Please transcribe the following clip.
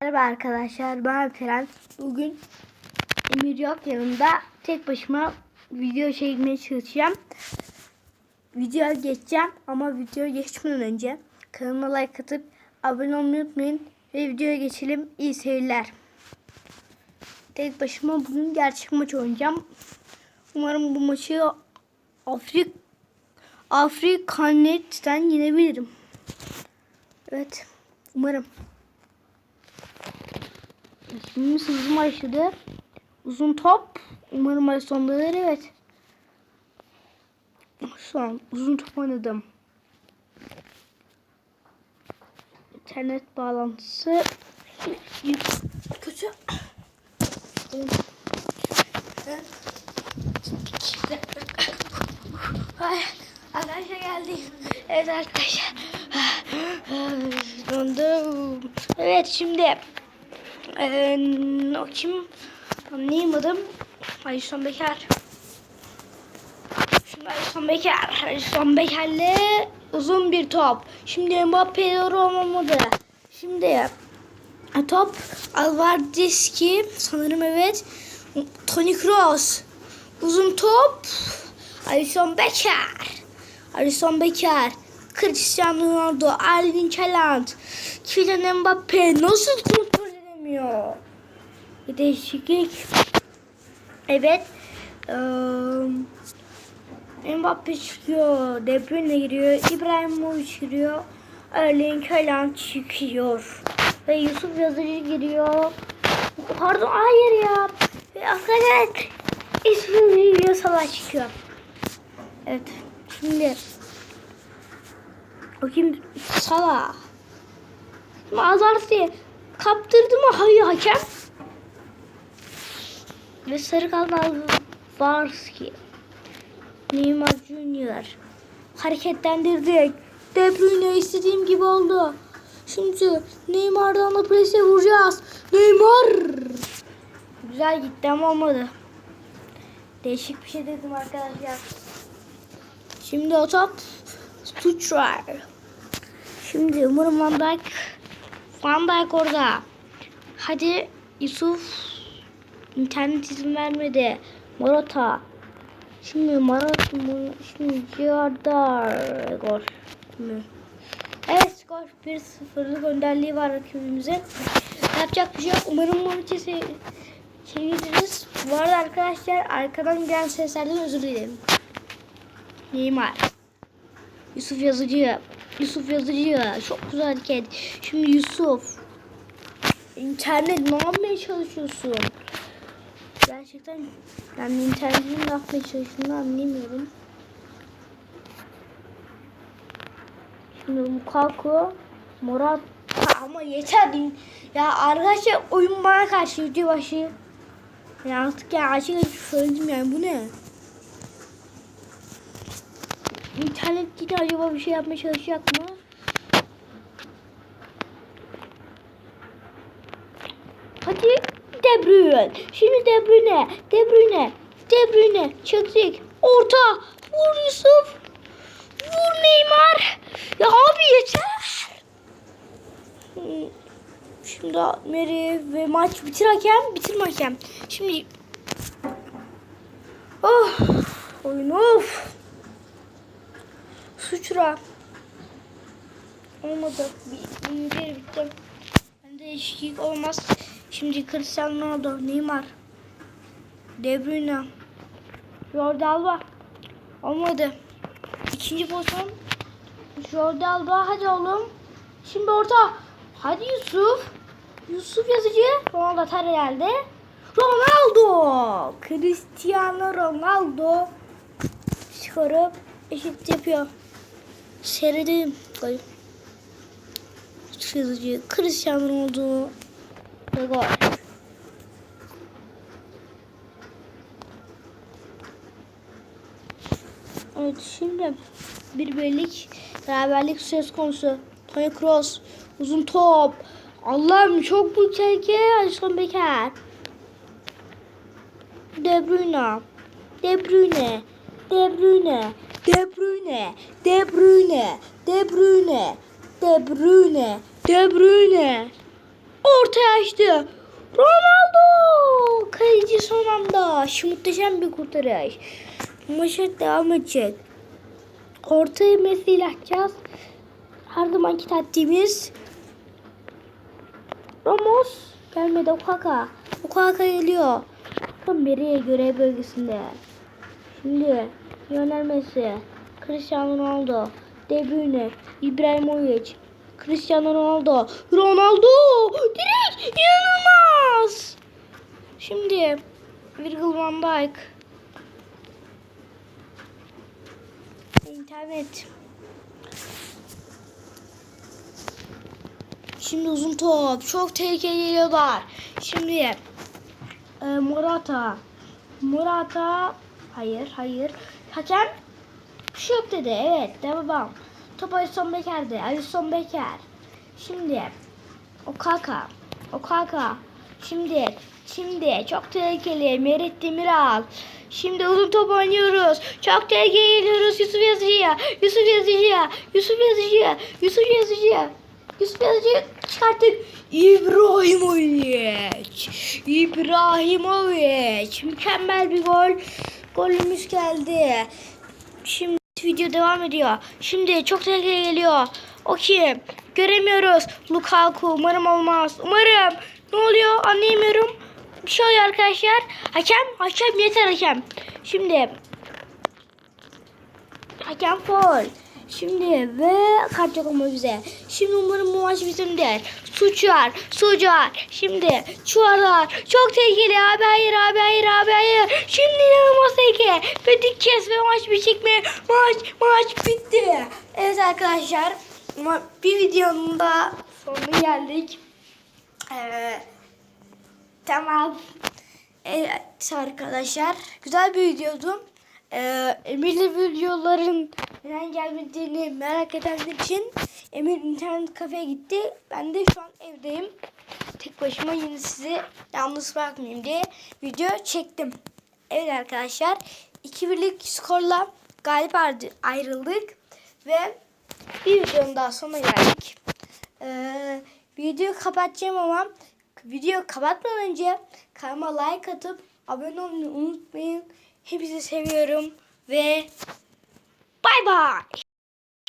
Merhaba arkadaşlar ben Prens. Bugün Emir yok yanımda. Tek başıma video çekmeye çalışacağım. Videoya geçeceğim ama videoya geçmeden önce kanalıma like atıp abone olmayı unutmayın. Ve videoya geçelim. İyi seyirler. Tek başıma bugün gerçek maç oynayacağım. Umarım bu maçı Afrik Afrikanet'ten yenebilirim. Evet. Umarım. Şimdi hızlı başladı. Uzun top. Umarım maç sondadır. Evet. Şu an uzun top oynadım. İnternet bağlantısı kötü. Ay, arkadaşlar geldi. Evet arkadaşlar. Döndüm. Evet şimdi ee, o kim? Anlayamadım. Alişan Bekar. Şimdi Alişan Bekar. Alişan Bekar'le uzun bir top. Şimdi Mbappe doğru olmamadı. Şimdi e, top Alvardiski sanırım evet. Toni Kroos. Uzun top. Alişan Bekar. Alişan Bekar. Cristiano Ronaldo, Erling Haaland, Kylian Mbappe nasıl edemiyor? Bir değişiklik. Evet. Ee, Mbappe çıkıyor. De Bruyne giriyor. İbrahimovic giriyor. Erling Haaland çıkıyor. Ve Yusuf Yazıcı giriyor. Pardon hayır ya. Arkadaşlar İsmail giriyor. Salah çıkıyor. Evet. Şimdi Bakayım Salah. Azarsi kaptırdı mı? Hayır hakem. Ve sarı kaldı Varski. Neymar Junior. Hareketlendirdik. De Bruyne istediğim gibi oldu. Şimdi Neymar'dan da prese vuracağız. Neymar. Güzel gitti ama olmadı. Değişik bir şey dedim arkadaşlar. Şimdi o top Stuttgart. Şimdi umarım Van Dijk Van Dijk orada. Hadi Yusuf internet izin vermedi. Morata. Şimdi Morata şimdi Yardar gol? Evet skor 1-0'lık önderliği var rakibimizin. Yapacak bir şey yok. Umarım maçı se- çeviririz. Bu arada arkadaşlar arkadan gelen seslerden özür dilerim. Neymar. Yusuf Yazıcı. Yusuf Yazıcı. Çok güzel hareket. Şimdi Yusuf. İnternet ne yapmaya çalışıyorsun? Gerçekten yani internetin ne yapmaya çalıştığını anlayamıyorum. Şimdi Lukaku, Morata ama yeter. Ya arkadaşlar oyun bana karşı video başı. Ya artık ya açık açık söyledim yani bu ne? Yine acaba bir şey yapmaya çalışacak mı? Hadi De. Şimdi De Bruyne. De Bruyne. Orta. Vur Yusuf. Vur Neymar. Ya abi yeter. Şimdi Meri ve maç bitir hakem. Bitirme hakem. Şimdi Oh. Oyun of. Suçra. Olmadı. Bir, bir, bitti. Ben değişiklik olmaz. Şimdi Cristiano Ronaldo, Neymar, De Bruyne, Jordi Alba. Olmadı. İkinci pozisyon. Jordi Alba hadi oğlum. Şimdi orta. Hadi Yusuf. Yusuf yazıcı. Ronaldo atar herhalde. Ronaldo. Cristiano Ronaldo. Çıkarıp eşit yapıyor. Seyredelim. Gol. Yazıcı. Cristiano Ronaldo. Ve gol. Evet şimdi bir birlik beraberlik söz konusu. Toni Kroos uzun top. Allah'ım çok büyük tehlike. Alisson Becker. De Bruyne. De Bruyne. De Bruyne. De Bruyne. De Bruyne. De Bruyne. De Bruyne. De Bruyne. Ortaya açtı. Ronaldo! Kaleci son anda. Şu muhteşem bir kurtarış. Maçı devam edecek. Ortaya Messi ile açacağız. Her zamanki taktiğimiz. Ramos gelmedi Okaka. Okaka geliyor. Tam beri görev bölgesinde. Şimdi Lionel Messi, Cristiano Ronaldo, De Bruyne, İbrahimovic, Cristiano Ronaldo, Ronaldo direkt inanılmaz. Şimdi Virgil van Dijk. İnternet. Şimdi uzun top. Çok tehlikeli geliyorlar. Şimdi e, Morata. Morata. Hayır, hayır. Hakem bir şey yok dedi. Evet, devam. Top Alisson Beker'de. Alisson Beker. Şimdi Okaka. Okaka. Şimdi Şimdi çok tehlikeli. Merit Demiral. Şimdi uzun top oynuyoruz. Çok tehlikeli geliyoruz. Yusuf Yazıcı'ya. Yusuf Yazıcı'ya. Yusuf Yazıcı'ya. Yusuf Yazıcı'ya. Yusuf Yazıcı'yı çıkarttık. İbrahimovic. İbrahimovic. Mükemmel bir gol. Golümüz geldi. Şimdi video devam ediyor. Şimdi çok tehlikeli geliyor. O kim? Göremiyoruz. Lukaku. Umarım olmaz. Umarım. Ne oluyor? Anlayamıyorum. Bir şey oluyor arkadaşlar. Hakem. Hakem yeter hakem. Şimdi. Hakem foul. Şimdi ve yok ama bize. Şimdi umarım bu maç bizimdir. Suçar, suçar. Şimdi çuvarlar. Çok tehlikeli abi hayır abi hayır abi hayır. Şimdi inanılmaz tehlikeli. Ve dik kes ve maç bitecek mi? Maç, maç bitti. Evet arkadaşlar. Ama bir videonun da sonuna geldik. Ee, tamam. Evet arkadaşlar. Güzel bir videodu. Ee, Emir'le videoların neden gelmediğini merak edenler için Emir internet kafeye gitti. Ben de şu an evdeyim. Tek başıma yine sizi yalnız bırakmayayım diye video çektim. Evet arkadaşlar. 2-1'lik skorla galip ayrı- ayrıldık. Ve bir videonun daha sonuna geldik. Ee, videoyu kapatacağım ama video kapatmadan önce kanalıma like atıp abone olmayı unutmayın. Hepinizi seviyorum ve bay bay.